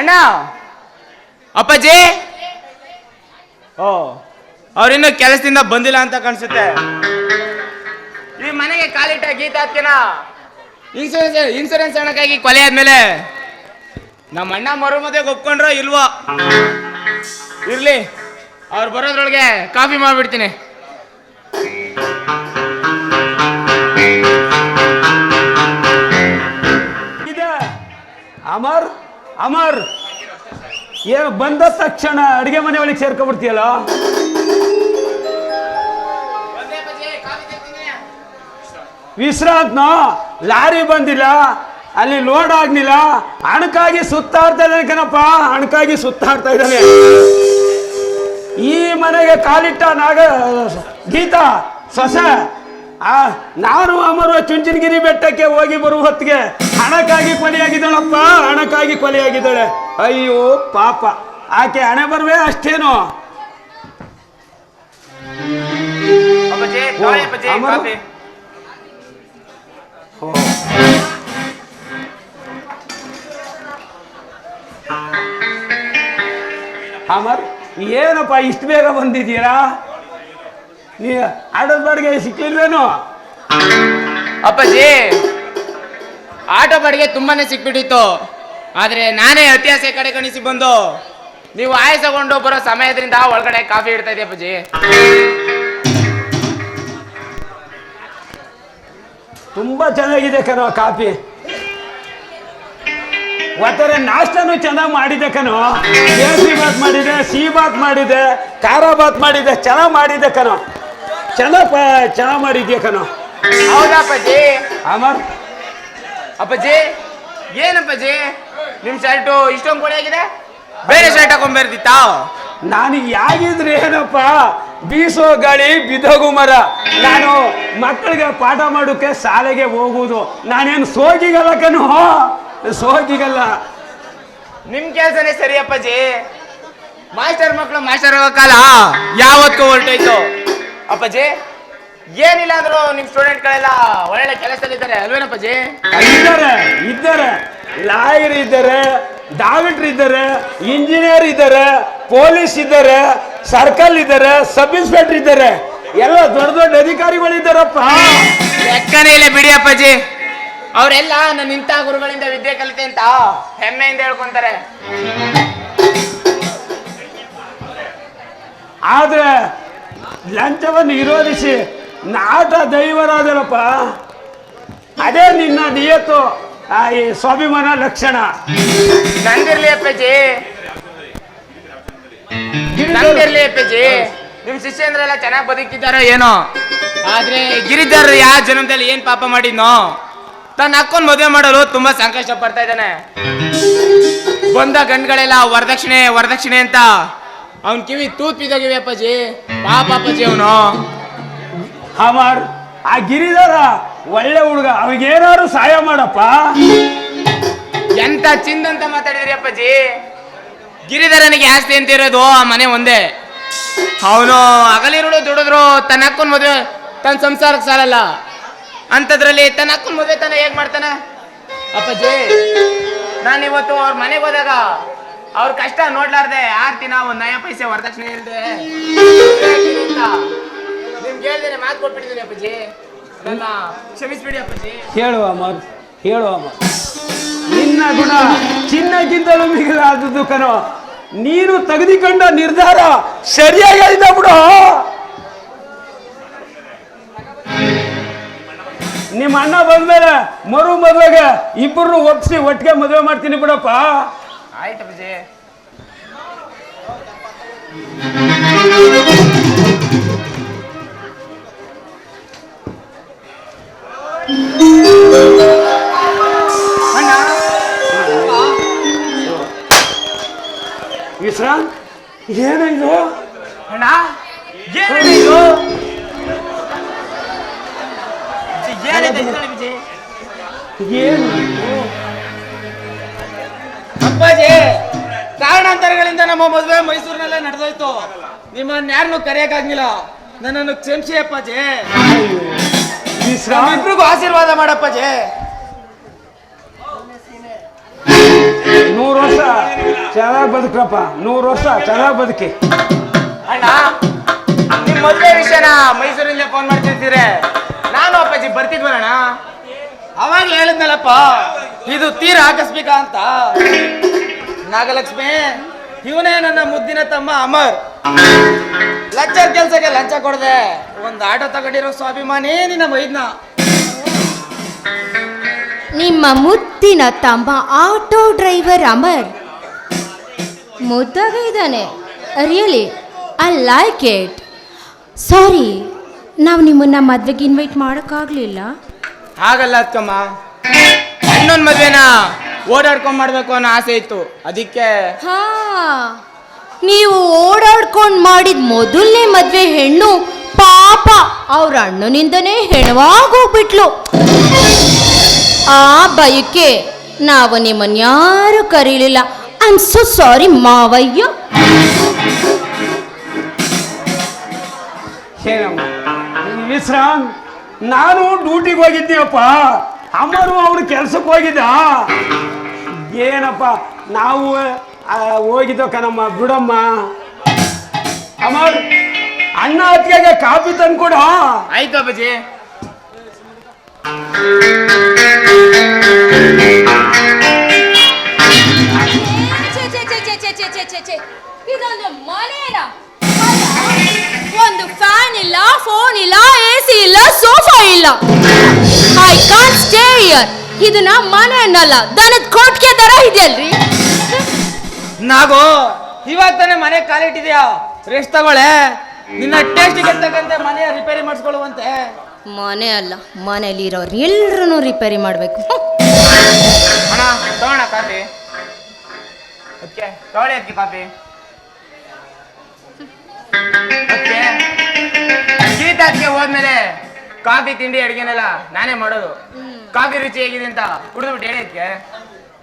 ಅಣ್ಣ. ಅಪ್ಪಾಜಿ. ಓ ಅವ್ರಿನ್ನು ಕೆಲಸದಿಂದ ಬಂದಿಲ್ಲ ಅಂತ ಕಾಣಿಸುತ್ತೆ. ಈ ಮನೆಗೆ ಕಾಲಿಟ್ಟ ಗೀತ ಹಾಕ್ತೀನ ಇನ್ಸೂರೆನ್ಸ್ ಇನ್ಸೂರೆನ್ಸ್ ಹಣಕ್ಕಾಗಿ ಕೊಲೆ ಆದ್ಮೇಲೆ ನಮ್ಮ ಅಣ್ಣ ಮರು ಮದುವೆಗೆ ಒಪ್ಕೊಂಡ್ರೋ ಇಲ್ವೋ? ಇರ್ಲಿ, ಅವ್ರು ಬರೋದ್ರೊಳಗೆ ಕಾಫಿ ಮಾಡ್ಬಿಡ್ತೀನಿ. ಅಮರ್, ಏನು ಬಂದ ತಕ್ಷಣ ಅಡಿಗೆ ಮನೆ ಒಳಗೆ ಸೇರ್ಕೊಬಿಡ್ತೀಯಲ್ಲ? ವಿಶ್ರಾಂತ್ನ? ಲಾರಿ ಬಂದಿಲ್ಲ, ಅಲ್ಲಿ ಲೋಡ್ ಆಗ್ಲಿಲ್ಲ ಹಣಕ್ಕಾಗಿ ಸುತ್ತಾಡ್ತಾ ಇದ್ದಾನೆ ಕಣಪ್ಪ, ಅಣಕಾಗಿ ಸುತ್ತಾಡ್ತಾ ಇದ್ದಾನೆ. ಈ ಮನೆಗೆ ಕಾಲಿಟ್ಟ ನಾಗ, ಗೀತಾ, ಸೊಸೆ ಆ ನಾನು ಅಮರು ಚುಂಚನಗಿರಿ ಬೆಟ್ಟಕ್ಕೆ ಹೋಗಿ ಬರುವ ಹೊತ್ತಿಗೆ ಹಣಕ್ಕಾಗಿ ಕೊಲೆಯಾಗಿದ್ದಾಳಪ್ಪ ಹಣಕ್ಕಾಗಿ ಕೊಲೆಯಾಗಿದ್ದಾಳೆ. ಅಯ್ಯೋ ಪಾಪ. ಆಕೆ ಹಣೆ ಬರುವೆ ಅಷ್ಟೇನು? ಅಮರ್ ಏನಪ್ಪ ಇಷ್ಟು ಬೇಗ ಬಂದಿದ್ದೀರಾ? ನೀ ಆಟದ ಬಾಡಿಗೆ ಸಿಕ್ಕಿಲ್ವೇನು ಅಪ್ಪಾಜಿ ಆಟೋ ಬಾಡಿಗೆ ತುಂಬಾನೇ ಸಿಕ್ಬಿಟ್ಟಿತ್ತು. ಆದ್ರೆ ನಾನೇ ಅತ್ಯಾಸೆ ಕಡೆ ಕಣಿಸಿ ಬಂದು ನೀವು ಆಯಸಗೊಂಡು ಬರೋ ಸಮಯದಿಂದ ಒಳಗಡೆ ಕಾಫಿ ಇಡ್ತಾ ಇದೆಯಾ ಅಪ್ಪಾಜಿ. ತುಂಬಾ ಚೆನ್ನಾಗಿದೆ ಕಣೋ ಕಾಫಿ. ಒತ್ತರೆ ನಾಷ್ಟನು ಚೆನ್ನಾಗಿ ಮಾಡಿದೆ ಕಣೋ. ಕೇಸರಿ ಬಾತ್ ಮಾಡಿದೆ ಸಿಹಿ ಬಾತ್ ಮಾಡಿದೆ ಖಾರ ಬಾತ್ ಮಾಡಿದೆ ಚೆನ್ನಾಗಿ ಮಾಡಿದೆ ಕಣೋ. ಚೆನ್ನಾಗಿ ಚೆನ್ನಾಗಿ ಮಾಡಿದ್ಯಾ ಕಣೋ? ಹೌದಾ ಅಪ್ಪಾಜಿ ಅಮರ್ ಅಪ್ಪಾಜಿ ಏನಪ್ಪಾಜಿ? ನಿಮ್ ಶರ್ಟು ಇಷ್ಟೊಂದು ಕೊಡೆ ಆಗಿದೆ? ಬೇರೆ ಶರ್ಟ್ ಹಾಕೊಂಡ್ಬರ್ದಿತ್ತಾ ನಾನು ಯಾಗಿದ್ರೆ ಏನಪ್ಪ ಬೀಸೋ ಗಾಳಿ ಬಿದ್ದೋಗು ಮರ. ನಾನು ಮಕ್ಕಳಿಗೆ ಪಾಠ ಮಾಡೋಕೆ ಶಾಲೆಗೆ ಹೋಗುವುದು. ನಾನೇನು ಸೋಗಿಗಲ್ಲ ಕಣೋ? ಸೋಗಿಗಲ್ಲ ನಿಮ್ ಕೆಲ್ಸನೇ ಸರಿ ಅಪ್ಪಾಜಿ. ಮಾಸ್ಟರ್ ಮಕ್ಕಳು ಮಾಸ್ಟರ್ ಆಗೋ ಕಾಲ ಯಾವತ್ತೂ ಹೊರಟೋಯ್ತು. ಅಪ್ಪಾಜಿ ಏನಿಲ್ಲ ಅಂದ್ರು ನಿಮ್ ಸ್ಟೂಡೆಂಟ್ಗಳೆಲ್ಲ ಒಳ್ಳೆ ಕೆಲಸದಲ್ಲಿದ್ದಾರೆ ಅಲ್ವೇನಪ್ಪಾಜಿ? ಇದ್ದಾರೆ ಇದ್ದಾರೆ. ಲಾಯರ್ ಇದ್ದಾರೆ ಡಾಕ್ಟರ್ ಇದ್ದಾರೆ ಇಂಜಿನಿಯರ್ ಇದ್ದಾರೆ ಪೊಲೀಸ್ ಇದ್ದಾರೆ ಸರ್ಕಲ್ ಇದ್ದಾರೆ ಸಬ್ ಇನ್ಸ್ಪೆಕ್ಟರ್ ಇದ್ದಾರೆ. ಎಲ್ಲ ದೊಡ್ಡ ದೊಡ್ಡ ಅಧಿಕಾರಿಗಳಿದ್ದಾರಪ್ಪ ಲೆಕ್ಕನೇ ಇಲ್ಲ ಬಿಡಿ ಅಪ್ಪಾಜಿ. ಅವರೆಲ್ಲ ನನ್ನ ಇಂಥ ಗುರುಗಳಿಂದ ವಿದ್ಯೆ ಕಲಿತೆ ಅಂತ ಹೆಮ್ಮೆಯಿಂದ ಹೇಳ್ಕೊಂತಾರೆ. ಆದ್ರೆ ಲಂಚವನ್ನು ವಿರೋಧಿಸಿ ನಾಟ ದೈವರಾದರಪ್ಪ. ಅದೇ ನಿನ್ನ ನಿಯತ್ತು ಆ, ಈ ಸ್ವಾಭಿಮಾನ ಲಕ್ಷಣ. ನಂದಿರ್ಲಿ ಅಪ್ಪಾಜಿ. ನಂದಿರ್ಲಿ ಅಪ್ಪಾಜಿ. ನಿಮ್ ಶಿಷ್ಯಂದ್ರೆಲ್ಲ ಚೆನ್ನಾಗಿ ಬದುಕಿದ್ದಾರೋ ಏನೋ? ಆದ್ರೆ ಗಿರಿಧರ್ ಯಾವ ಜನ್ಮದಲ್ಲಿ ಏನ್ ಪಾಪ ಮಾಡಿದ್ನೋ? ತನ್ನ ಅಕ್ಕನ್ ಮದುವೆ ಮಾಡಲು ತುಂಬಾ ಸಂಕಷ್ಟ ಪಡ್ತಾ ಇದ್ದಾನೆ. ಬಂದ ಗಂಡ್ಗಳೆಲ್ಲ ವರದಕ್ಷಿಣೆ ವರದಕ್ಷಿಣೆ ಅಂತ. ಅವನ್ ಕಿವಿ ತೂತ್ ಬಿದ್ದೋಗಿವೆ ಅಪ್ಪಾಜಿ. ಪಾಪ ಅಪ್ಪಾಜಿ ಅವನು ಅಮರ್ ಆ ಗಿರಿಧರ ಒಳ್ಳೆ ಹುಡುಗ ಅವಿಗೇನಾದ್ರು ಸಹಾಯ ಮಾಡಪ್ಪ? ಎಂತ ಚಿಂದಂತ ಮಾತಾಡಿದ್ರಿ ಅಪ್ಪಾಜಿ? ಗಿರಿಧರನಿಗೆ ಆಸ್ತಿ ಅಂತ ಇರೋದು ಆ ಮನೆ ಒಂದೇ. ಅವನು ಅಗಲಿರುಳು ದುಡಿದ್ರು ತನ್ನ ಅಕ್ಕನ ಮದುವೆ ತನ್ನ ಸಂಸಾರಕ್ಕೆ ಸಾಲಲ್ಲ. ಅಂಥದ್ರಲ್ಲಿ ತನ್ನ ಅಕ್ಕನ ಮದುವೆ ತನ ಹೇಗ್ ಮಾಡ್ತಾನ? ಅಪ್ಪಾಜಿ ನಾನು ಇವತ್ತು ಅವ್ರ ಮನೆಗೆ ಹೋದಾಗ ಅವ್ರ ಕಷ್ಟ ನೋಡ್ಲಾರ್ದೆ ಆರ್ತಿನ ನಾವು ನಯ ಪೈಸೆ ವರದಕ್ಷಿಣೆ ಇಲ್ದೆ. ಅಂತ ಮಾತು ಕೊಟ್ಬಿಟ್ಟಿದ್ದೀನಿ ಅಪ್ಪಾಜಿ. ನನ್ನ ಕ್ಷಮಿಸ್ಬಿಡಿ ಅಪ್ಪಾಜಿ. ಹೇಳು ಅಮರ್ ಹೇಳು ಅಮರ್ ನಿನ್ನ ಗುಣ ಚಿನ್ನಕ್ಕಿಂತಲೂ ಮಿಗಿಲಾದದ್ದು ಕಣೋ. ನೀನು ತೆಗೆದುಕೊಂಡ ನಿರ್ಧಾರ ಸರಿಯಾಗಿದೆ ಬಿಡು. ನಿಮ್ಮ ಅಣ್ಣ ಬಂದ್ಮೇಲೆ ಮರು ಮದುವೆಗೆ ಇಬ್ಬರು ಒಪ್ಸಿ ಒಟ್ಟಿಗೆ ಮದುವೆ ಮಾಡ್ತೀನಿ ಬಿಡಪ್ಪ. ಆಯ್ತು ಅಪ್ಪಾಜಿ. ಅಣ್ಣ. ಏನ ಇದು? ಅಣ್ಣ ಏನಿದೆ ಇದು. ಏನು ಅಪ್ಪಾಜಿ ಕಾರಣಾಂತರಗಳಿಂದ ನಮ್ಮ ಮದುವೆ ಮೈಸೂರಿನಲ್ಲೇ ನಡೆದೋಯ್ತು. ನಿಮ್ಮನ್ನ ಯಾರನ್ನು ಕರೆಯಕ್ಕಾಗಿಲ್ಲ ನನ್ನನ್ನು ಕ್ಷಮಿಸಿ ಅಪ್ಪಾಜಿ. ಇಬ್ರಿಗೂ ಆಶೀರ್ವಾದ ಮಾಡಪ್ಪಾಜಿ. ನೂರು ವರ್ಷ ಚೆನ್ನಾಗಿ ಬದುಕ್ರಪ್ಪ. ನೂರು ವರ್ಷ ಚೆನ್ನಾಗಿ ಬದುಕಿ. ಅಣ್ಣ ನಿಮ್ ಮದ್ವೆ ವಿಷಯನ ಮೈಸೂರಿಂದ ಫೋನ್ ಮಾಡ್ತಿರ್ತೀರಿ ನಾನು ಅಪ್ಪಾಜಿ ಬರ್ತಿದ್ವಣ್ಣ ಅವಾಗ ಹೇಳಿದ್ನಲ್ಲಪ್ಪ ಇದು ತೀರ ಆಕಸ್ಮಿಕ ಅಂತ. ನಾಗಲಕ್ಷ್ಮಿ ಇವನೇ ನನ್ನ ಮುದ್ದಿನ ತಮ್ಮ ಅಮರ್. ಲಂಚದ ಕೆಲ್ಸಕ್ಕೆ ಲಂಚ ಕೊಡದೆ. ಒಂದ್ ಆಟೋ ತಗೊಂಡಿರೋ ಸ್ವಾಭಿಮಾನಿ ನಿನ್ನ ಮೈದ್ನ. ನಿಮ್ಮ ಮುದ್ದಿನ ತಮ್ಮ ಆಟೋ ಡ್ರೈವರ್ ಅಮರ್. ಮುದ್ದಾಗೆ ಇದ್ದಾನೆ really I like it sorry ನಾವು ನಿಮ್ಮನ್ನ ಮದ್ವೆಗೆ ಇನ್ವೈಟ್ ಮಾಡೋಕ್ಕಾಗಲಿಲ್ಲ. ಹಾಗಲ್ಲ ಅತ್ಕಮ್ಮ. ಇನ್ನೊಂದು ಮದ್ವೆನ? ಓಡಾಡ್ಕೊಂಡ್ ಮಾಡ್ಬೇಕು ಅನ್ನೋ ಆಸೆ ಇತ್ತು. ಅದಕ್ಕೆ ಹಾ ನೀವು ಓಡಾಡ್ಕೊಂಡು ಮಾಡಿದ ಮೊದಲನೇ ಮದ್ವೆ ಹೆಣ್ಣು ಪಾಪ ಅವ್ರ ಅಣ್ಣನಿಂದನೇ ಹೆಣವಾಗೋಗ್ಬಿಟ್ಲು ಆ ಬಯಕೆ ನಾವು ನಿಮ್ಮನ್ನ ಯಾರು ಕರೀಲಿಲ್ಲ. ಐ ಆಮ್ ಸೊ ಸಾರಿ ಮಾವಯ್ಯ ಏನಮ್ಮ ವಿಶ್ರಾಮ್ ನಾನು ಡ್ಯೂಟಿಗೆ ಹೋಗಿದ್ದೀವಪ್ಪ ಅಮ್ಮರು ಅವರು ಕೆಲ್ಸಕ್ಕೆ ಹೋಗಿದ್ದ ಏನಪ್ಪ ನಾವು ಹೋಗಿದ್ದೋ ಕಣಮ್ಮ ಬಿಡಮ್ಮ ಅಮರ್ ಅಣ್ಣ ಅತ್ತಿಗೆ ಕಾಫಿ ತಂದ್ಕೊಡ ಆಯ್ತು ಅಪ್ಪಾಜಿ ಇದೊಂದು ಮನೇನಾ ಒಂದು ಫ್ಯಾನ್ ಇಲ್ಲ ಫೋನ್ ಇಲ್ಲ ಎ ಸಿ ಇಲ್ಲ ಸೋಫಾ ಇಲ್ಲ. ಐ ಕಾಂಟ್ ಸ್ಟೇ ಹಿಯರ್ ಇದನ್ನ ಮನೆ ಅನ್ನಲ್ಲ ದನದ ಕೋಟ್ಕೆ ತರ ಇದೆಯಲ್ರಿ? ನಾಗೋ ಇವಾಗ ತಾನೇ ಮನೆ ಕಾಲಿಟ್ಟಿದ್ಯಾ ರೆಸ್ಟ್ ತಗೊಳ್ಳೆ. ನಿನ್ನ ಟೇಸ್ಟಿಗೆ ತಕ್ಕಂತೆ ಮನೆಯ ರಿಪೇರಿ ಮಾಡಿಸ್ಕೊಳ್ಳುವಂತೆ. ಮನೆ ಅಲ್ಲ ಮನೆಯಲ್ಲಿ ಇರೋರು ಎಲ್ಲರೂ ರಿಪೇರಿ ಮಾಡಬೇಕು. ಅಣ್ಣ ತಗೋಣ ಕಾಫಿ. ಓಕೆ ತಗೊಳ್ಳಿ ಅದಕ್ಕೆ ಕಾಫಿ. ಹೋದ್ಮೇಲೆ ಕಾಫಿ ತಿಂಡಿ ಅಡಿಗೆನೆಲ್ಲ ನಾನೇ ಮಾಡೋದು. ಕಾಫಿ ರುಚಿ ಹೇಗಿದೆ ಅಂತ ಕುಡಿದ್ಬಿಟ್ಟು ಹೇಳಿ ಅದಕ್ಕೆ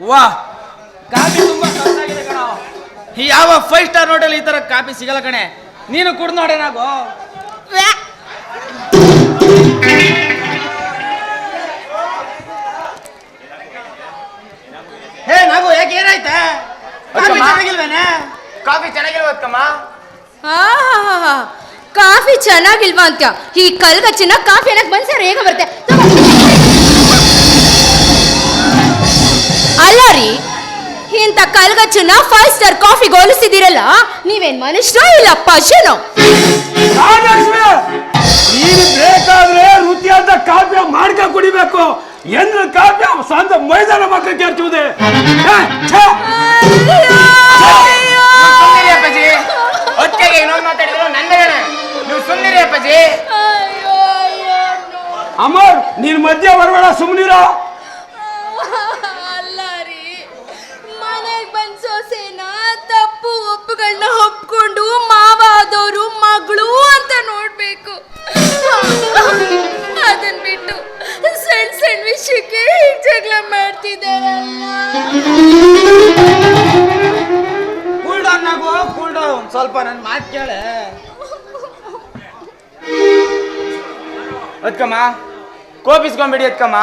ವಾ. ಕಾಫಿ ತುಂಬಾ ಕಣ. ಈ ಯಾವ ಫೈವ್ ಸ್ಟಾರ್ ಹೋಟೆಲ್ ಈ ತರ ಕಾಫಿ ಸಿಗಲ್ಲ ಕಣೆ. ನೀನು ಕುಡ್ದು ನೋಡೆ ನಾವು ಹೇ ನಾಗು ಯಾಕೆ ಏನಾಯ್ತಾ? ಕಾಫಿ. ಚೆನ್ನಾಗಿಲ್ವೇನೆ? ಕಾಫಿ ಚೆನ್ನಾಗಿಲ್ವತ್ಕಮ್ಮ ಆಹಾಹಾಹಾ. ಕಾಫಿ ಚೆನ್ನಾಗಿಲ್ವಾ ಅಂತ. ಈ ಕಲ್ಗಚ್ಚಿನ ಕಾಫಿ ಅನ್ನಕ್ ಬಂದ್ಸರ್ ಹೇಗ ಬರುತ್ತೆ. ಅಲ್ಲ ರೀ ಇಂಥ ಕಲ್ಗಚ್ಚನ್ನ ಫೈವ್ ಸ್ಟಾರ್ ಕಾಫಿ ಗೋಲಿಸಿದಿರಲ್ಲ ನೀವೇನ್ ಮನುಷ್ಯರೋ ಇಲ್ಲ ಪಶುನೋ? ನೀನು ಬೇಕಾದ್ರೆ ರುಚಿಯಾದ ಕಾಫಿ ಮಾಡ್ಕ ಕುಡಿಬೇಕು. ಎಂದ್ರ ಕಾಫಿ ಸ್ವಂತ ಮೈದಾನ ಮಕ್ಕಳಿಗೆ ಹೊತ್ತಿಗೆ ಇನ್ನೊಂದು ಮಾತಾಡಿದ್ರು ನನ್ನ ನೀವು ಸುಮ್ಮನಿರಿ ಅಪ್ಪಾಜಿ. ಅಮರ್ ನೀನ್ ಮಧ್ಯ ಬರಬೇಡ ಸುಮ್ಮನಿರ ಅಲ್ಲ ರೀ ಮನೆಗೆ ಬಂದ್ ಸೊಸೆನ ತಪ್ಪು ಒಪ್ಪುಗಳನ್ನ ಒಪ್ಕೊಂಡು ಮಾವ ಆದವರು ಮಗಳು ಅಂತ ನೋಡ್ಬೇಕು. ಅದನ್ ಬಿಟ್ಟು ಸಣ್ಣ ಸಣ್ಣ ವಿಷಯಕ್ಕೆ ಜಗಳ ಡೌನ್ ನಾಗು ಕೂಡ ಸ್ವಲ್ಪ ನನ್ನ ಮಾತು ಕೇಳೆ. ಅದ್ಕಮ್ಮ ಕೋಪಿಸ್ಕೊಂಬಿಡಿ ಅದ್ಕಮ್ಮ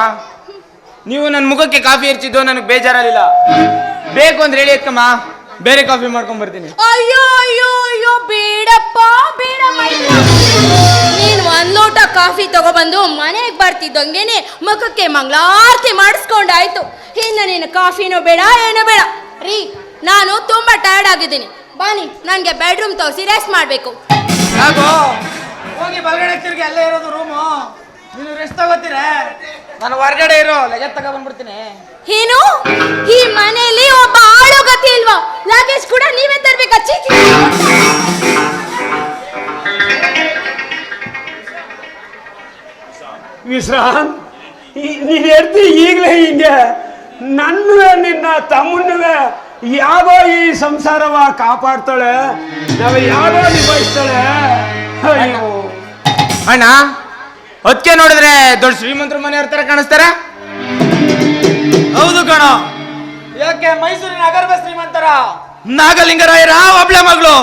ನೀವು ನನ್ನ ಮುಖಕ್ಕೆ ಕಾಫಿ ಹರ್ಚಿದ್ದು ನನಗೆ ಬೇಜಾರಲಿಲ್ಲ ಬೇಕು ಅಂದ್ರೆ ಹೇಳಿ ಅದ್ಕಮ್ಮ ಬೇರೆ ಕಾಫಿ ಮಾಡ್ಕೊಂಡ್ ಬರ್ತೀನಿ ಅಯ್ಯೋ ಅಯ್ಯೋ ಅಯ್ಯೋ, ಬೇಡಪ್ಪ, ಬೇಡ ನೀನು ನೀನ್ ಒಂದ್ ಲೋಟ ಕಾಫಿ ತಗೊಬಂದು ಮನೆಗೆ ಬರ್ತಿದ್ದಂಗೆನೆ ಮುಖಕ್ಕೆ ಮಂಗಳಾರತಿ ಮಾಡಿಸ್ಕೊಂಡಾಯ್ತು. ಇನ್ನ ನೀನು ಕಾಫಿನೂ ಬೇಡ, ಏನೋ ಬೇಡ. ರೀ ನಾನು ತುಂಬಾ ಟಯರ್ಡ್ ಆಗಿದ್ದೀನಿ. ಬಾನಿ ನನಗೆ ಬೆಡ್ರೂಮ್ ತೋರಿಸಿ ರೆಸ್ಟ್ ಮಾಡಬೇಕು. ಹೋಗಿ ಬಲಗಡೆ ತಿರುಗಿ ಅಲ್ಲೇ ಇರೋದು ರೂಮು ನೀನು ರೆಸ್ಟ್ ತಗೋತೀರ? ನಾನು ಹೊರಗಡೆ ಇರೋ ಲಗೇಜ್ ತಗೊಬಂದ್ಬಿಡ್ತೀನಿ ಏನು? ಈ ಮನೆಯಲ್ಲಿ ಒಬ್ಬ ಆಳೋ ಗತಿ ಇಲ್ವಾ? ಲಗೇಜ್ ಕೂಡ ನೀವೇ ತರಬೇಕಾ? ಚೀಚಿ ವಿಶ್ರಾಂತ್ ನೀನ್ ಹೇಳ್ತಿ ಈಗಲೇ ಹಿಂಗೆ ನನ್ನ ನಿನ್ನ ತಮ್ಮನ್ನುವೆ ಯಾಗೋ ಈ ಸಂಸಾರವ ಕಾಪಾಡ್ತಾಳೆ? ನಾವು ಯಾವೋ ನಿಭಾಯಿಸ್ತಾಳೆ? ಅಯ್ಯೋ. ಅಣ್ಣ ಅದಕ್ಕೆ ನೋಡಿದ್ರೆ ದೊಡ್ಡ ಶ್ರೀಮಂತರ ಮನೆ ತರ ಕಾಣಿಸ್ತಾರ? ಹೌದು ಕಣ. ಯಾಕೆ ಮೈಸೂರಿನ ಅಗರ್ಭ ಶ್ರೀಮಂತರ? ನಾಗಲಿಂಗರಾಯರ ಒಬ್ಳೆ ಮಗಳು.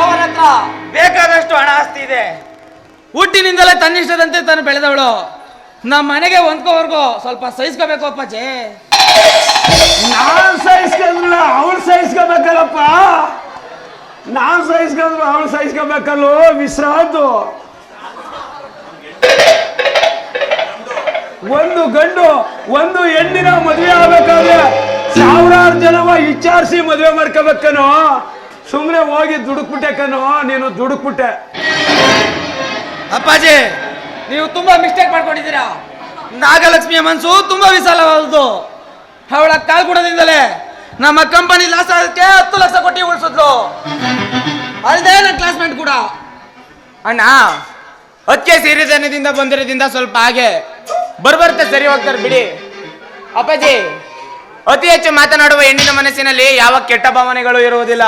ಅವರ ಹತ್ರ ಬೇಕಾದಷ್ಟು ಹಣ ಆಸ್ತಿ ಇದೆ. ಹುಟ್ಟಿನಿಂದಲೇ ತನ್ನಿಷ್ಟದಂತೆ ತಾನು ಬೆಳೆದವಳು. ನಮ್ಮ ಮನೆಗೆ ಹೊಂದ್ಕೋವರೆಗೂ ಸ್ವಲ್ಪ ಸಹಿಸ್ಕೋಬೇಕು ಅಪ್ಪಾಜಿ. ನಾನ್ ಸಹಿಸ್ಕೊಂಡ್ರಲ್ಲ ಅವಳು ಸಹಿಸ್ಕೋಬೇಕಲ್ಲಪ್ಪ? ನಾನ್ ಸಹಿಸ್ಕೊಂಡ್ರು ಅವಳು ಸಹಿಸ್ಕೋಬೇಕಲ್ಲೋ? ವಿಶ್ರಾಂತು ಒಂದು ಗಂಡು, ಒಂದು ಹೆಣ್ಣಿನ ಮದುವೆ ಆಗ್ಬೇಕಾದ್ರೆ ಸಾವಿರಾರು ಜನವ ವಿಚಾರಿಸಿ ಮದುವೆ ಮಾಡ್ಕೋಬೇಕನೋ ಸುಮ್ಮನೆ ಹೋಗಿ ದುಡುಕ್ಬಿಟ್ಟೆ ಕಣೋ, ನೀನು ದುಡುಕ್ಬಿಟ್ಟೆ. ಅಪ್ಪಾಜಿ, ನೀವು ತುಂಬಾ ಮಿಸ್ಟೇಕ್ ಮಾಡ್ಕೊಂಡಿದ್ದೀರಾ? ನಾಗಲಕ್ಷ್ಮಿಯ ಮನಸ್ಸು ತುಂಬಾ ವಿಶಾಲವಾದದ್ದು. ಅವಳ ಕಾಲ್ಗುಣದಿಂದಲೇ ನಮ್ಮ ಕಂಪನಿ ಲಾಸ್ ಆಗೋದಕ್ಕೆ ಹತ್ತು ಲಕ್ಷ ಕೊಟ್ಟಿ ಉಳಿಸಿದ್ಲು. ಅಲ್ಲದೆ ನನ್ನ ಕ್ಲಾಸ್ಮೇಟ್ ಕೂಡ. ಅಣ್ಣ ಅದಕ್ಕೆ ಸೀರಿದನದಿಂದ ಬಂದಿರೋದ್ರಿಂದ ಸ್ವಲ್ಪ ಹಾಗೆ ಬರ್ಬರ್ತೆ ಸರಿ ಹೋಗ್ತಾರೆ ಬಿಡಿ. ಅಪ್ಪಾಜಿ, ಅತಿ ಹೆಚ್ಚು ಮಾತನಾಡುವ ಹೆಣ್ಣಿನ ಮನಸ್ಸಿನಲ್ಲಿ ಯಾವ ಕೆಟ್ಟ ಭಾವನೆಗಳು ಇರುವುದಿಲ್ಲ.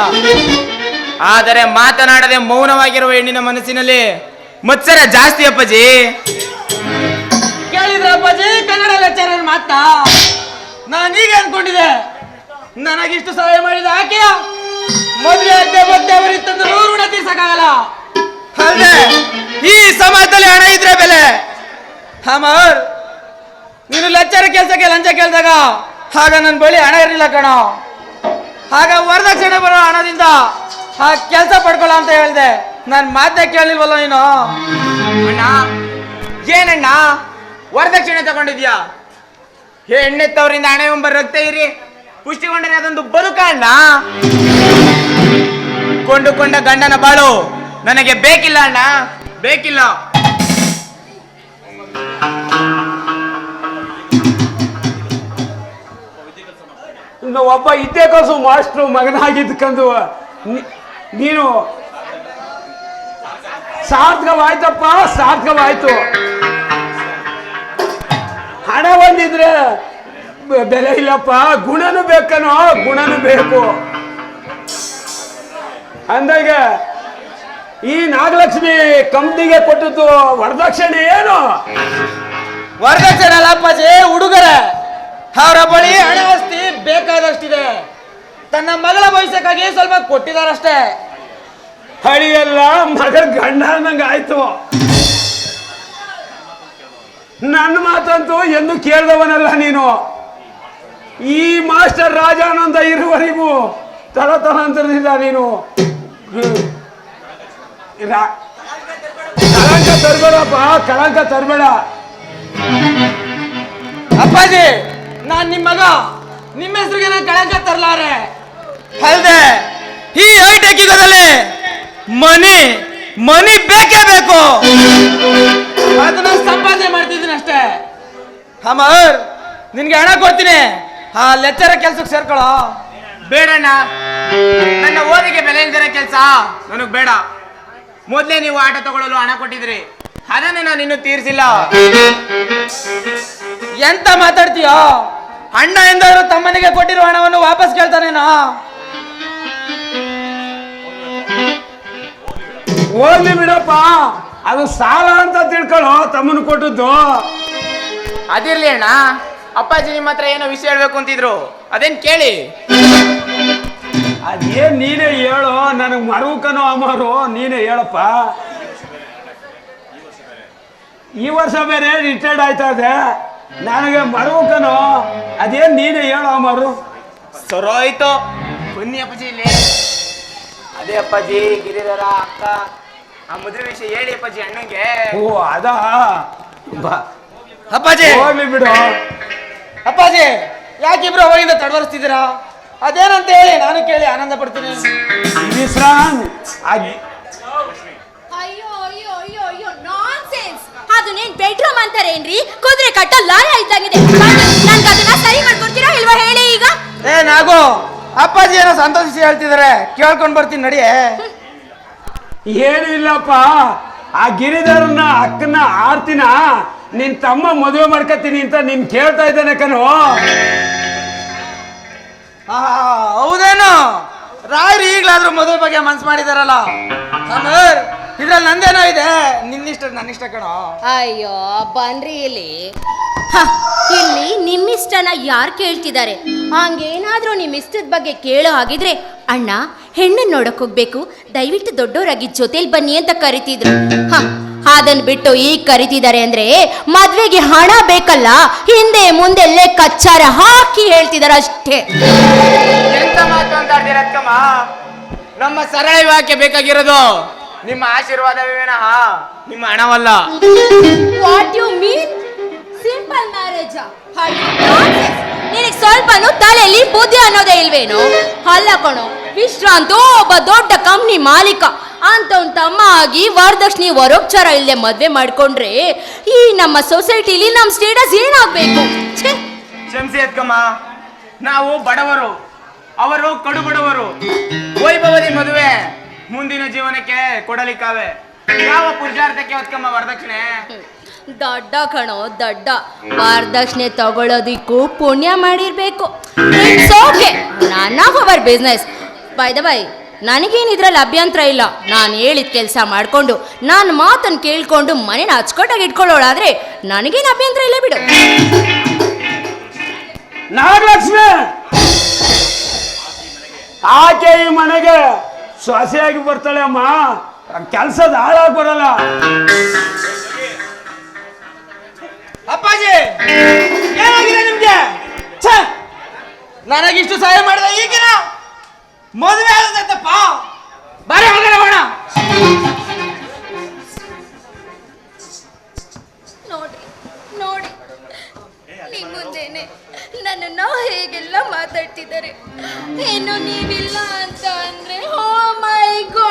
ಆದರೆ ಮಾತನಾಡದೆ ಮೌನವಾಗಿರುವ ಹೆಣ್ಣಿನ ಮನಸ್ಸಿನಲ್ಲಿ ಮತ್ಸರ ಜಾಸ್ತಿ ಅಪ್ಪಾಜಿ. ಕೇಳಿದ್ರ ಅಪ್ಪಾಜಿ ಕನ್ನಡ ಲೆಕ್ಚರರ್ ಮಾತಾ? ನಾನು ಈಗ ಅನ್ಕೊಂಡಿದ್ದೆ ನನಗಿಷ್ಟು ಸಹಾಯ ಮಾಡಿದ ಆಕೆಯ ಮದುವೆ ಆಗದೆ ಮತ್ತೆ ಅವರಿತ್ತಂದ್ರೂ ಋಣ ತೀರ್ಸಕ್ಕಾಗಲ್ಲ. ಅಲ್ಲದೆ ಈ ಸಮಾಜದಲ್ಲಿ ಹಣ ಇದ್ರೆ ಬೆಲೆ. ಹಮರ್ ನೀನು ಲಚ್ಚರ ಕೆಲಸಕ್ಕೆ ಲಂಚ ಕೇಳಿದಾಗ ಆಗ ನನ್ನ ಬಳಿ ಹಣ ಇರಲಿಲ್ಲ ಕಣ. ಆಗ ವರದಕ್ಷಿಣೆ ಬರೋ ಹಣದಿಂದ ಆ ಕೆಲಸ ಪಡ್ಕೊಳ್ಳ ಅಂತ ಹೇಳಿದೆ. ನಾನು ಮಾತೇ ಕೇಳಲಿಲ್ವಲ್ಲ ನೀನು? ಅಣ್ಣ ಏನಣ್ಣ? ವರದಕ್ಷಿಣೆ ತಗೊಂಡಿದ್ಯಾ? ಹೆಣ್ಣೆತ್ತವರಿಂದ ಹಣೆ ಎಂಬ ರಕ್ತ ಇರಿ. ಪುಷ್ಟಿಗೊಂಡರೆ ಅದೊಂದು ಬದುಕಾಣ ಕೊಂಡುಕೊಂಡ ಗಂಡನ ಬಾಳು, ನನಗೆ ಬೇಕಿಲ್ಲ ಅಣ್ಣ. ಬೇಕಿಲ್ಲ. ಒಬ್ಬ ಇದ್ದೇ ಕಸು ಮಾಸ್ಟ್ರು ಮಗನಾಗಿದ್ಕಂದು. ನೀನು ಸಾರ್ಥಕವಾಯ್ತಪ್ಪ, ಸಾರ್ಥಕವಾಯ್ತು. ಹಣ ಒಂದಿದ್ರೆ ಬೆಲೆ ಇಲ್ಲಪ್ಪ ಗುಣನು ಬೇಕನೋ ಗುಣನು ಬೇಕು. ಅಂದಾಗ ಈ ನಾಗಲಕ್ಷ್ಮಿ ಕಂಪ್ನಿಗೆ ಕೊಟ್ಟದ್ದು ವರದಕ್ಷಿಣೆ ಏನು? ವರದಕ್ಷಿಣೆ ಅಲ್ಲ ಅಪ್ಪಾಜಿ ಹುಡುಗರೇ ಅವರ ಬಳಿ ಹಣ ಆಸ್ತಿ ಬೇಕಾದಷ್ಟಿದೆ. ತನ್ನ ಮಗಳ ಭವಿಷ್ಯಕ್ಕಾಗಿ ಸ್ವಲ್ಪ ಕೊಟ್ಟಿದಾರಷ್ಟೇ ಹಳಿಯಲ್ಲ ಮಗಳ ಗಂಡ ಆಯ್ತು. ನನ್ನ ಮಾತಂತೂ ಎಂದು ಕೇಳಿದವನಲ್ಲ ನೀನು. ಈ ಮಾಸ್ಟರ್ ರಾಜಾನಂದ ಇರುವವರೆಗೂ ತಲತಲಾಂತರದಿಂದ ನೀನು. ಕಳಂಕ ತರಬೇಡಪ್ಪ ಕಳಂಕ ತರಬೇಡ. ಅಪ್ಪಾಜಿ ನಾನ್ ನಿಮ್ ಮಗ. ನಿಮ್ಮ ಹೆಸರಿಗೆ ನಾನು ಕಳಂಕ ತರ್ಲಾರೆ. ಅಲ್ದೆ ಈ ಹೈಟೆಕ್ ಯುಗದಲ್ಲಿ ಮನಿ ಮನಿ ಬೇಕೇ ಬೇಕು. ಅದನ್ನ ಸಂಪಾದನೆ ಮಾಡ್ತಿದ್ದೀನಿ ಅಷ್ಟೇ. ಅಮರ್ ನಿನ್ಗೆ ಹಣ ಕೊಡ್ತೀನಿ. ಆ ಲೆಕ್ಚರ ಕೆಲ್ಸಕ್ಕೆ ಸೇರ್ಕೊಳ್ಳೋ. ಬೇಡಣ್ಣ. ನನ್ನ ಓದಿಗೆ ಬೆಲೆ ಇಲ್ದಿರೋ ಕೆಲಸ ನನಗ್ ಬೇಡ. ಮೊದ್ಲೇ ನೀವು ಆಟ ತಗೊಳ್ಳಲು ಹಣ ಕೊಟ್ಟಿದ್ರಿ. ಅದನ್ನು ನಾನು ಇನ್ನೂ ತೀರಿಸಿಲ್ಲ. ಎಂತ ಮಾತಾಡ್ತೀಯೋ? ಅಣ್ಣ ಎಂದವರು ತಮ್ಮನಿಗೆ ಕೊಟ್ಟಿರೋ ಹಣವನ್ನು ವಾಪಸ್ ಕೇಳ್ತಾನೇನೋ ಹೋಗ್ಲಿ ಬಿಡಪ್ಪ. ಅದು ಸಾಲ ಅಂತ ತಿಳ್ಕೊಳ್ಳೋ ತಮ್ಮನ ಕೊಟ್ಟದ್ದು. ಅದಿರ್ಲಿ ಅಣ್ಣ. ಅಪ್ಪಾಜಿ ನಿಮ್ಮ ಹತ್ರ ಏನೋ ವಿಷಯ ಹೇಳ್ಬೇಕು ಅಂತಿದ್ರು. ಅದೇನ್ ಕೇಳಿ? ಅದೇನ್ ನೀನೇ ಹೇಳು? ನನಗೆ ಮರುಕನೋ ಅಮರು ನೀನೇ ಹೇಳಪ್ಪ. ಈ ವರ್ಷ ಬೇರೆ ರಿಟೈರ್ಡ್ ಆಯ್ತಾ ಇದೆ. ನನಗೆ ಮರುಕನೋ ಅದೇನ್ ನೀನೇ ಹೇಳು ಅಮರು? ಸರೋಯ್ತು ಬನ್ನಿ ಅಪ್ಪಾಜಿ ಇಲ್ಲಿ. ಅದೇ ಅಪ್ಪಾಜಿ ಗಿರಿಧರ ಅಕ್ಕ. ಆ ಮದುವೆ ವಿಷಯ ಹೇಳಿ ಅಪ್ಪಾಜಿ ಅಣ್ಣಂಗೆ. ಓ ಅದಾ? ಬಾ. ಅಪ್ಪಾಜಿ! ಹೋಗ್ಲಿ ಬಿಡು. ಅಪ್ಪಾಜಿ ಯಾಕಿಬ್ರು ಅವಾಗಿಂದ ತಡವರಿಸ್ತಿದ್ದೀರಾ? ಅದೇನಂತ ಹೇಳಿ ನಾನು ಕೇಳಿ ಆನಂದ ಪಡ್ತೀನಿ. ವಿಶ್ರಾಮ್ ಆಗಿ. ಅಯ್ಯೋ ಅಯ್ಯೋ ಅಯ್ಯೋ ಅಯ್ಯೋ ನಾನ್ಸೆನ್ಸ್ ಅದು ನೀನ್ ಬೆಡ್ರೂಮ್ ಅಂತಾರೇನ್ರಿ ಕುದುರೆ ಕಟ್ಟ ಲಾಯ ಇದ್ದಾಗಿದೆ ನನ್ಗೆ ಅದನ್ನ ಸರಿ ಮಾಡ್ಕೊಡ್ತೀರಾ ಇಲ್ವಾ ಹೇಳಿ ಈಗ? ಏ ನಾಗು ಅಪ್ಪಾಜಿ ಏನೋ ಸಂತೋಷಿಸಿ ಹೇಳ್ತಿದಾರೆ. ಕೇಳ್ಕೊಂಡ್ ಬರ್ತೀನಿ ನಡಿಯೇ. ಏನೂ ಇಲ್ಲಪ್ಪ ಆ ಗಿರಿಧರನ್ನ ಅಕ್ಕನ ಆರ್ತಿನ ನಿನ್ ತಮ್ಮ ಮದುವೆ ಮಾಡ್ಕತೀನಿ ಅಂತ ನಿನ್ ಕೇಳ್ತಾ ಇದ್ದಾನೆ ಕಣೋ. ಹೌದೇನು? ರಾಯರು ಈಗಲಾದ್ರೂ ಮದುವೆ ಬಗ್ಗೆ ಮನ್ಸು ಮಾಡಿದಾರಲ್ಲ? ಇದ್ರಲ್ಲಿ ನಂದೇನೋ ಇದೆ? ನಿನ್ನಿಷ್ಟ ನನ್ನಿಷ್ಟ ಕಣೋ. ಅಯ್ಯೋ ಬನ್ರಿ ಇಲ್ಲಿ. ಹ, ಇಲ್ಲಿ ನಿಮ್ಮಿಷ್ಟನ ಯಾರು ಕೇಳ್ತಿದ್ದಾರೆ? ಹಂಗೇನಾದರೂ ನಿಮ್ಮ ಇಷ್ಟದ ಬಗ್ಗೆ ಕೇಳೋ ಹಾಗಿದ್ರೆ ಅಣ್ಣ ಹೆಣ್ಣನ್ನು ನೋಡಕ್ ಹೋಗ್ಬೇಕು. ದಯವಿಟ್ಟು ದೊಡ್ಡವರಾಗಿ ಜೊತೆಲಿ ಬನ್ನಿ ಅಂತ ಕರಿತಿದ್ರು. ಹ ಅದನ್ನು ಬಿಟ್ಟು ಈಗ ಕರಿತಿದ್ದಾರೆ ಅಂದ್ರೆ ಮದ್ವೆಗೆ ಹಣ ಬೇಕಲ್ಲ ಹಿಂದೆ ಮುಂದೆ ಕಚ್ಚಾರ ಹಾಕಿ ಹೇಳ್ತಿದ್ದಾರೆ ಅಷ್ಟೇ ಎಂತ ಮಾತು ಅಂತ ಆಡ್ತೀರ ಅಕ್ಕಮ್ಮ ನಮ್ಮ ಸರಳ ವಿವಾಹಕ್ಕೆ ಬೇಕಾಗಿರೋದು ನಿಮ್ಮ ಆಶೀರ್ವಾದವೇ ವಿನಃ ನಿಮ್ಮ ಹಣವಲ್ಲ. ವಾಟ್ ಯು ಮೀನ್ ಸಿಂಪಲ್ ನಿನಗೆ ಸ್ವಲ್ಪನೂ ತಲೆಯಲ್ಲಿ ಬುದ್ಧಿ ಅನ್ನೋದೇ ಇಲ್ವೇನು? ಅಲ್ಲ ಕಣೋ, ವಿಶ್ರಾಂತು ಒಬ್ಬ ದೊಡ್ಡ ಕಂಪ್ನಿ ಮಾಲೀಕ. ಅಂತವನ್ ತಮ್ಮ ಆಗಿ ವರದಕ್ಷಿಣೆ ವರೋಪಚಾರ ಇಲ್ಲದೆ ಮದ್ವೆ ಮಾಡ್ಕೊಂಡ್ರೆ ಈ ನಮ್ಮ ಸೊಸೈಟಿಲಿ ನಮ್ಮ ಸ್ಟೇಟಸ್ ಏನಾಗಬೇಕು? ಕ್ಷಮಿಸಿ ಅಕ್ಕಮ್ಮ ನಾವು ಬಡವರು, ಅವರು ಕಡು ಬಡವರು ವೈಭವದಿ ಮದುವೆ, ಮುಂದಿನ ಜೀವನಕ್ಕೆ ಕೊಡಲಿಕ್ಕಾವೆ. ಯಾವ ಪುರುಷಾರ್ಥಕ್ಕೆ ಹೊತ್ಕಮ್ಮ ವರದಕ್ಷಿಣೆ? ದಡ್ಡ ಕಣೋ, ದಡ್ಡ. ವರದಕ್ಷಿಣೆ ತಗೊಳ್ಳೋದಿಕ್ಕೂ ಪುಣ್ಯ ಮಾಡಿರ್ಬೇಕು. ಓಕೆ ನನ್ನ ಅವರ್ ಬಿಸ್ನೆಸ್ ಬೈ ದ ಬೈ ನನಗೇನು ಇದ್ರಲ್ಲಿ ಅಭ್ಯಂತರ ಇಲ್ಲ. ನಾನು ಹೇಳಿದ ಕೆಲಸ ಮಾಡಿಕೊಂಡು, ನಾನು ಮಾತನ್ನು ಕೇಳ್ಕೊಂಡು ಮನೇನ ಹಚ್ಕೊಟ್ಟಾಗಿ ಇಟ್ಕೊಳ್ಳೋಳಾದ್ರೆ ನನಗೇನು ಅಭ್ಯಂತರ ಇಲ್ಲ ಬಿಡು. ನಾಗಲಕ್ಷ್ಮಿ! ಆಕೆ ಈ ಮನೆಗೆ ಸೊಸೆಯಾಗಿ ಬರ್ತಾಳೆ ಅಮ್ಮ. ಕೆಲಸದ ಹಾಳಾಗಿ ಬರಲ್ಲ. ಅಪ್ಪಾಜಿ! ಏನಾಗಿದೆ ನಿಮ್ಗೆ? ನನಗೆ ಇಷ್ಟು ಸಹಾಯ ಮಾಡಿದ ಈಗಿನ ಮದುವೆ ಆಗುತ್ತಪ್ಪ ಬಾರಿ ಹೊರಗಡೆ ಹೋಣ ನೋಡಿ ನೋಡಿ. ನಿಮ್ಮ ಮುಂದೆನೆ ನನ್ನನ್ನ ಹೇಗೆಲ್ಲ ಮಾತಾಡ್ತಿದ್ದಾರೆ? ಏನು ನೀವಿಲ್ಲ ಅಂತ ಅಂದ್ರೆ ಹೋ ಮೈ ನನ್ಗಂತೂ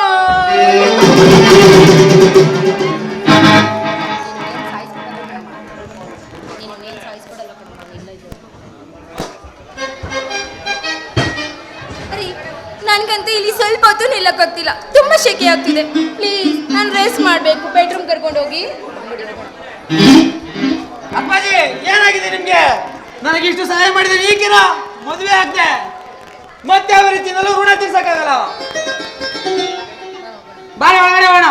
ಆಗ್ತಿದೆ ಪ್ಲೀಸ್ ನಾನು ರೆಸ್ಟ್ ಮಾಡಬೇಕು. ಬೆಡ್ರೂಮ್ ಕರ್ಕೊಂಡು ಹೋಗಿ. ಅಪ್ಪಾಜಿ ಏನಾಗಿದೆ ನಿಮ್ಗೆ? ಇಷ್ಟು ಸಹಾಯ ಮಾಡಿದ್ರೆ ಈಗಿನ ಮದುವೆ ಆಗ್ತೆ. ಮತ್ತೆ ಯಾವ ರೀತಿಯಲ್ಲೂ ಋಣ ತೀರ್ಸಕ್ಕಾಗಲ್ಲ? ಬಾರಿ ಒಳಗಡೆ ಹೋಣ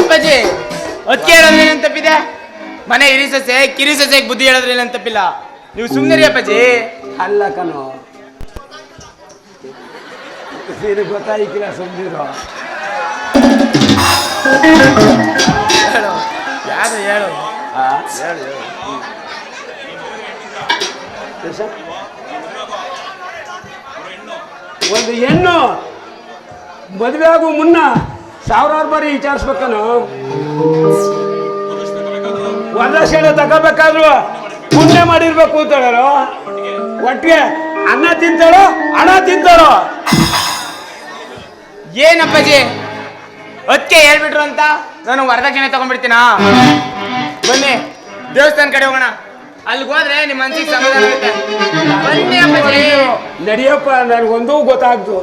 ಅಪ್ಪಾಜಿ ಅಕ್ಕಿ ಹೇಳೋದ್ರೆ ಏನ್ ತಪ್ಪಿದೆ? ಮನೆ ಹಿರಿ ಸೊಸೆ ಕಿರಿ ಸೊಸೆಗೆ ಬುದ್ಧಿ ಹೇಳೋದ್ರೆ ಏನ್ ತಪ್ಪಿಲ್ಲ? ನೀವು ಸುಮ್ಮನೆ ಅಪ್ಪಾಜಿ. ಅಲ್ಲ ಕಣೋ. ಸೀರೆ ಗೊತ್ತಾಯ್ಕಿಲ್ಲ ಸುಮ್ಮನಿರೋ ಹೇಳು ಯಾರು ಹೇಳು ಒಂದು ಹೆಣ್ಣು ಮದುವೆ ಆಗೋ ಮುನ್ನ ಸಾವಿರಾರು ಬಾರಿ ವಿಚಾರಿಸ್ಬೇಕನು ವರದಕ್ಷಿಣೆ ತಗೋಬೇಕಾದ್ರು ಪುಣ್ಯ ಮಾಡಿರ್ಬೇಕು ಅಂತ ಹೇಳೋ ಒಟ್ಟಿಗೆ ಅನ್ನ ತಿಂತಾಳೋ ಹಣ ತಿಂತಾಳೋ ಏನಪ್ಪಾಜಿ? ಅದಕ್ಕೆ ಹೇಳ್ಬಿಟ್ರು ಅಂತ? ನಾನು ವರದಕ್ಷಿಣೆ ತಗೊಂಡ್ಬಿಡ್ತೀನಾ? ಬನ್ನಿ, ದೇವಸ್ಥಾನ ಕಡೆ ಹೋಗೋಣ. ಅಲ್ಲಿಗೆ ಹೋದ್ರೆ ನಿಮ್ಮ ಮನ್ಸಿಗೆ ಸಮಾಧಾನ ಆಗುತ್ತೆ. ಬನ್ನಿ ಅಪ್ಪಾಜಿ. ನಡಿಯಪ್ಪ, ನನಗೊಂದು ಗೊತ್ತಾಗ್ತು